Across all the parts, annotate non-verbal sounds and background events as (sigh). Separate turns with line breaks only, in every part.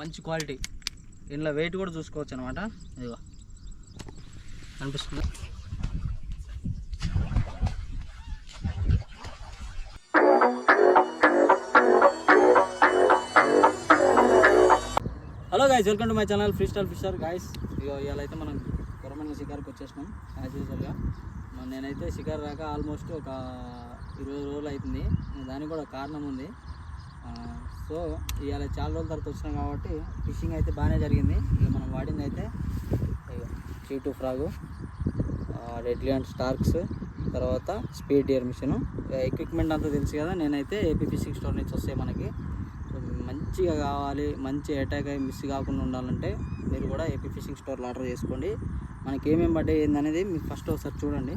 మంచి క్వాలిటీ. ఇందులో వెయిట్ కూడా చూసుకోవచ్చు అనమాట ఇదిగో. అనిపిస్తుంది hello guys welcome to my channel free stall fisher guys ఇక ఇవాళ అయితే మనం కొరమంగ షికార్కి వచ్చేసినాం యాజ్ యూజువల్గా నేనైతే షికార్ రాక ఆల్మోస్ట్ ఒక ఇరవై రోజులు అవుతుంది. దానికి కూడా కారణం ఉంది. సో ఇవాళ చాలా రోజుల తర్వాత వచ్చినాం కాబట్టి ఫిషింగ్ అయితే బాగానే జరిగింది. ఇక మనం వాడింది అయితే చీటు ఫ్రాగు రెడ్లీ అండ్ స్టార్క్స్ తర్వాత స్పీడ్ డియర్ మిషన్. ఎక్విప్మెంట్ అంతా తెలుసు కదా నేనైతే ఏపీ ఫిషింగ్ స్టోర్ నుంచి వస్తాయి మనకి మంచిగా కావాలి మంచి అటాక్ అయ్యి మిస్ కాకుండా ఉండాలంటే మీరు కూడా ఏపీ ఫిషింగ్ స్టోర్లో ఆర్డర్ చేసుకోండి. మనకి ఏమేమి పడ్డాయి ఏందనేది మీరు ఫస్ట్ ఒకసారి చూడండి.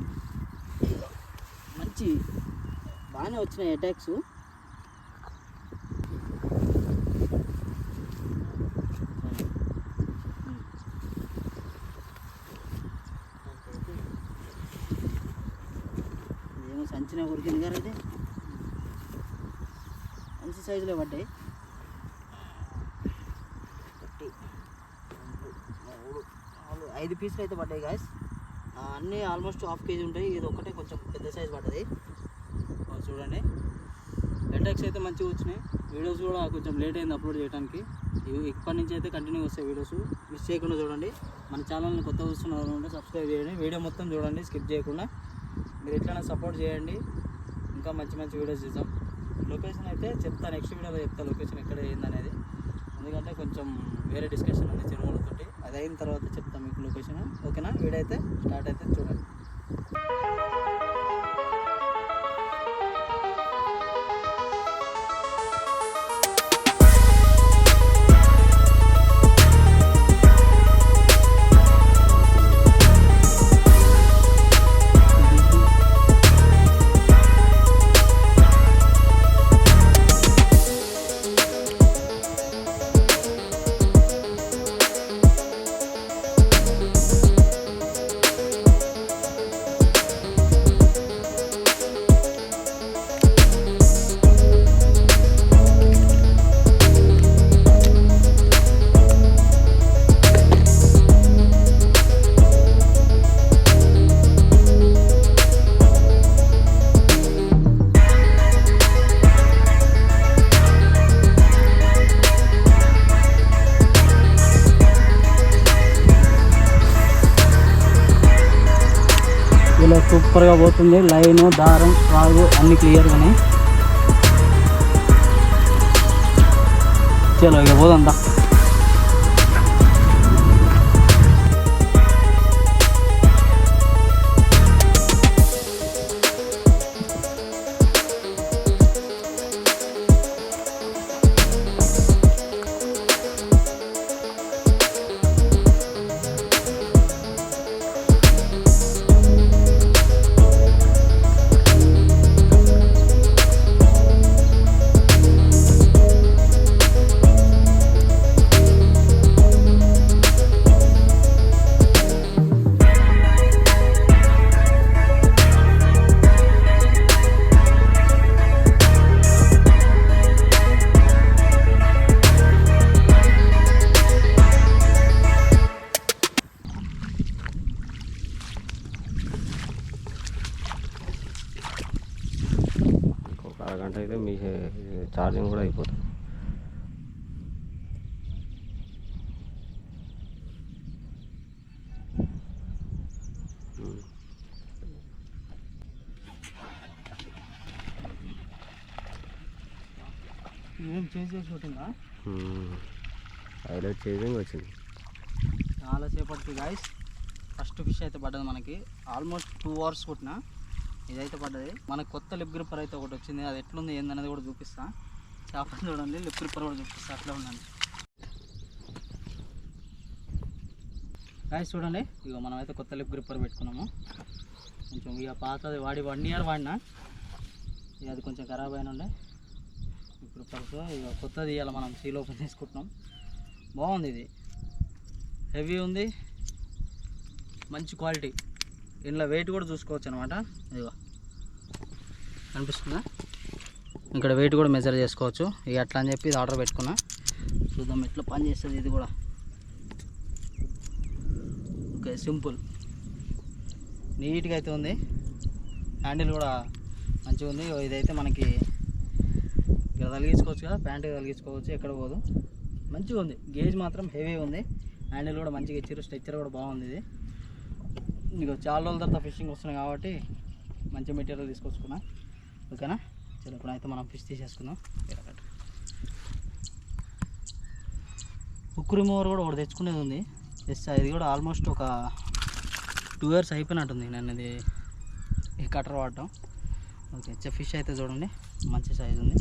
మంచి బాగానే వచ్చినాయి అటాక్స్. సంచిన ఉరికింది గారు అయితే మంచి సైజులో పడ్డాయి. ఒకటి మూడు నాలుగు ఐదు పీసులు అయితే పడ్డాయి గాయస్ అన్నీ ఆల్మోస్ట్ హాఫ్ కేజీ ఉంటాయి. ఇది ఒకటే కొంచెం పెద్ద సైజ్ పడ్డది. చూడండి. అటాక్స్ అయితే మంచిగా వచ్చినాయి. వీడియోస్ కూడా కొంచెం లేట్ అయింది అప్లోడ్ చేయడానికి ఇవి ఇప్పటి నుంచి అయితే కంటిన్యూ వస్తాయి వీడియోస్ మిస్ చేయకుండా చూడండి. మన ఛానల్ని కొత్త చూస్తున్నారు సబ్స్క్రైబ్ చేయండి. వీడియో మొత్తం చూడండి. స్కిప్ చేయకుండా. మీరు ఎట్లైనా సపోర్ట్ చేయండి. ఇంకా మంచి మంచి వీడియోస్ చేద్దాం. లొకేషన్ అయితే చెప్తా నెక్స్ట్ వీడియోలో చెప్తా లొకేషన్ ఎక్కడ ఏందనేది. ఎందుకంటే కొంచెం వేరే డిస్కషన్ ఉంది చిరుమలతోటి అది అయిన తర్వాత చెప్తాం మీకు లొకేషన్ ఓకేనా వీడియో అయితే స్టార్ట్ అయితే చూడండి. సూపర్గా పోతుంది. లైను దారం రాగు అన్ని క్లియర్గానే చలో ఇక పోదంతా
ఛార్జింగ్ కూడా అయిపోతుంది హైలైట్ చేసింగ్ వచ్చింది.
చాలా సేపటికి గాయస్ ఫస్ట్ ఫిష్ అయితే పడ్డది మనకి. ఆల్మోస్ట్ టూ అవర్స్ కొట్టిన. ఇదైతే పడ్డది. మనకు కొత్త లిప్ గ్రిప్పర్ అయితే ఒకటి వచ్చింది. అది ఎట్లుంది ఏందనేది కూడా చూపిస్తా. చేపలు చూడండి లిప్ రిపర్ కూడా చూపిస్తా అట్లా ఉండండి. గాయస్ చూడండి ఇక మనమైతే కొత్త లిప్ గ్రిప్పర్ పెట్టుకున్నాము. కొంచెం ఇక పాతది వాడి వన్ ఇయర్ వాడినా. ఇక అది కొంచెం ఖరాబ్ అయిన ఉండే లిప్ ఇక కొత్తది ఇవాళ మనం సీల్ ఓపెన్ చేసుకుంటున్నాం. బాగుంది ఇది. హెవీ ఉంది. మంచి క్వాలిటీ ఇందులో వెయిట్ కూడా చూసుకోవచ్చు అనమాట ఇదిగో. కనిపిస్తుందా? ఇక్కడ వెయిట్ కూడా మెజర్ చేసుకోవచ్చు. ఇక అట్లా అని చెప్పి ఇది ఆర్డర్ పెట్టుకున్నా. చూద్దాం ఎట్లా పని చేస్తుంది ఇది కూడా. Okay simple. నీట్గా అయితే ఉంది. హ్యాండిల్ కూడా మంచిగా ఉంది. ఇదైతే మనకి ఇక్కడ తగిలించుకోవచ్చు కదా ప్యాంట్ తగిలించుకోవచ్చు ఎక్కడ పోదు. మంచిగా ఉంది. గేజ్ మాత్రం హెవీ ఉంది. హ్యాండిల్ కూడా మంచిగా ఇచ్చారు. స్ట్రక్చర్ కూడా బాగుంది ఇది. నీకు చాలా రోజుల తర్వాత ఫిషింగ్ వస్తున్నాయి కాబట్టి మంచి మెటీరియల్ తీసుకొచ్చుకున్నా. ఓకేనా? చలో ఇప్పుడైతే మనం ఫిష్ తీసేసుకుందాం. హుక్ రిమూవర్ కూడా ఒకటి తెచ్చుకునేది ఉంది. ఎస్ ఇది కూడా ఆల్మోస్ట్ ఒక టూ ఇయర్స్ అయిపోయినట్టుంది. నేను ఇది ఈ కట్టర్ వాడటం. ఓకే ఫిష్ అయితే చూడండి. మంచి సైజు ఉంది.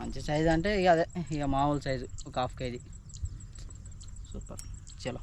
మంచి సైజు అంటే ఇక అదే ఇక మామూలు సైజు ఒక హాఫ్ కేజీ సూపర్ చలో.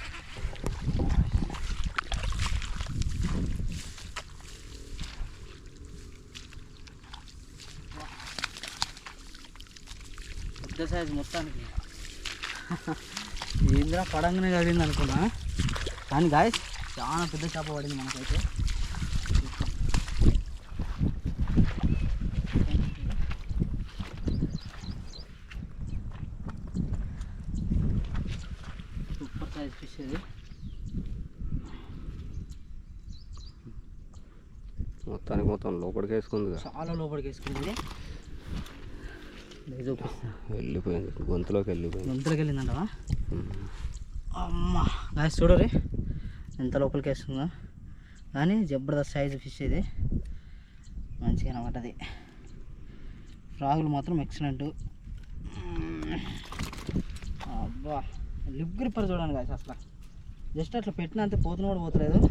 పెద్ద సైజు మొత్తానికి. (laughs) ఏంద్రా పడంగానే కదిలింది అనుకున్నా. కానీ గాయస్ చాలా పెద్ద చేప పడింది మనకైతే. సూపర్ సైజ్ ఫిష్ ఇది.
మొత్తానికి మొత్తం లోపలికి వేసుకుందిగా.
చాలా లోపలికి వేసుకుంది చూపిస్తా
వెళ్ళిపోయింది. గొంతులోకి వెళ్ళిపోయింది.
గొంతులోకి వెళ్ళిందంటవా. అమ్మ. గాయస్ చూడరు ఎంత లోపలికి వేస్తుందో. కానీ జబర్దస్త్ సైజు ఫిష్ ఇది. మంచిగా అనమాట అది ఫ్రాగులు మాత్రం ఎక్సలెంట్ అబ్బా. లిప్ గ్రిప్పర్ చూడండి గాయస్ అసలు. జస్ట్ అట్లా పెట్టిన అంతే పోతున్న కూడా పోతలేదు.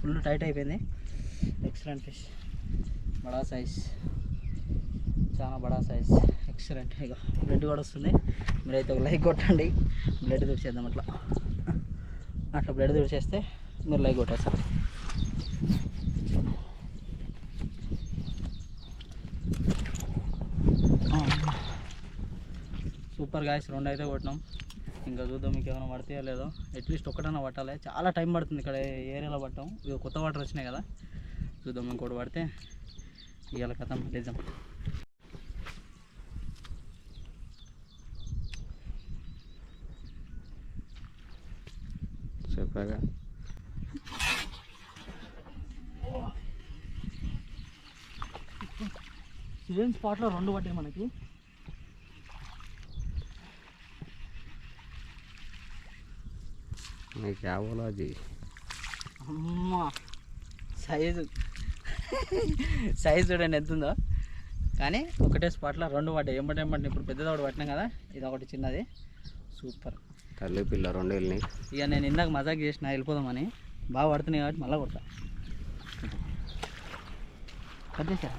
ఫుల్ టైట్ అయిపోయింది. ఎక్సలెంట్ ఫిష్ బడా సైజ్ చాలా బడా సైజ్ ఎక్సలెంట్. ఇక బ్లడ్ కూడా వస్తుంది. మీరైతే ఒక లైక్ కొట్టండి. బ్లడ్ తుడిచేద్దాం అట్లా. అట్లా బ్లడ్ తుడిచేస్తే మీరు లైక్ కొట్టేస్తారు. సూపర్ గాయస్ రెండు అయితే కొట్టినాం. ఇంకా చూద్దాం మీకు ఏమైనా పడతాయో లేదో. అట్లీస్ట్ ఒక్కటన్నా పట్టాలి. చాలా టైం పడుతుంది ఇక్కడ ఏరియాలో పట్టాం. ఇక కొత్త వాటర్ వచ్చినాయి కదా. చూద్దాం ఇంకోటి పడితే. ఇవాళ కథ. పట్టిద్దాం
చెప్పాగా
సేమ్ స్పాట్లో రెండు పట్టాయి మనకి.
అది
అమ్మ సైజు సైజు చూడండి ఎంత ఉందో. కానీ ఒకటే స్పాట్లో రెండు పడ్డాయి. ఎంబటి ఎంబటి ఇప్పుడు పెద్దది ఒకటి పట్టినాం కదా ఇది ఒకటి చిన్నది. సూపర్
తల్లి పిల్ల రెండు వెళ్ళినాయి
ఇక నేను ఇందాక మజాక్ చేసిన వెళ్ళిపోదామని. బాగా పడుతున్నాయి కాబట్టి మళ్ళీ కొడతా. కట్ చేశారా